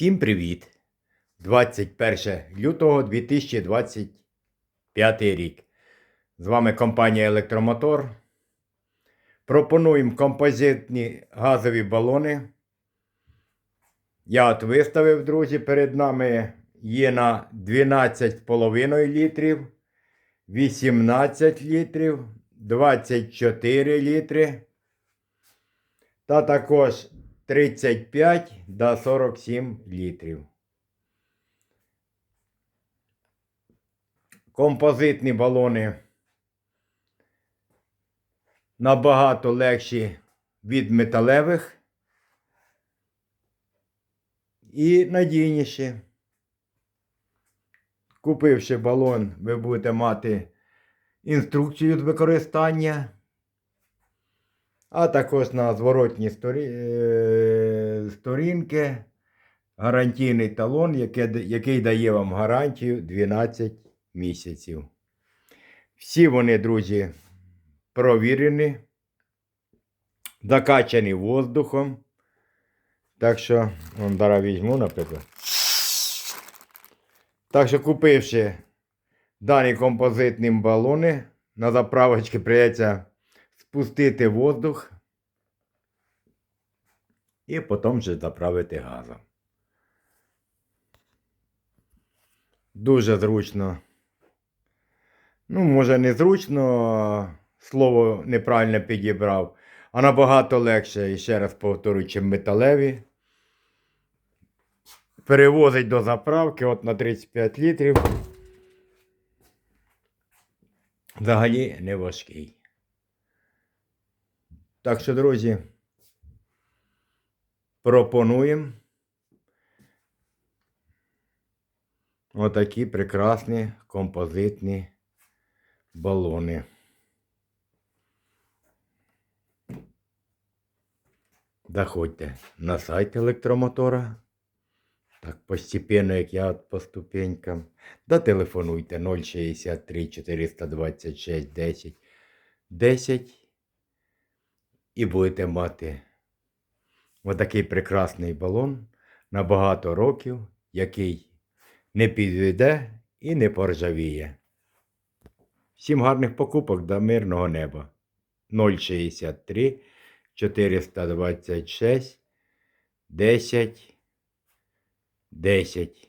Всім привіт! 21 лютого 2025 рік. З вами компанія Електромотор. Пропонуємо композитні газові балони. Я от виставив, друзі, перед нами є на 12,5 літрів, 18 літрів, 24 літри. Та також 35 до 47 літрів. Композитні балони набагато легші від металевих і надійніші. Купивши балон, ви будете мати інструкцію з використання а також на зворотній сторі... е, сторінки гарантійний талон, який, дає вам гарантію 12 місяців. Всі вони, друзі, провірені, закачані воздухом. Так що, вон зараз візьму, наприклад. Так що, купивши дані композитні балони, на заправочці прийдеться спустити воздух і потім вже заправити газом. Дуже зручно. Ну, може, не зручно, слово неправильно підібрав, а набагато легше, і ще раз повторюю, чим металеві. Перевозить до заправки от на 35 літрів. Взагалі не важкий. Так що, друзі, пропонуємо отакі прекрасні композитні балони. Заходьте на сайт електромотора. Так, постепенно, як я по ступенькам. Да телефонуйте 063 426 10 10 і будете мати отакий прекрасний балон на багато років, який не підведе і не поржавіє. Всім гарних покупок до мирного неба. 063 426 10 10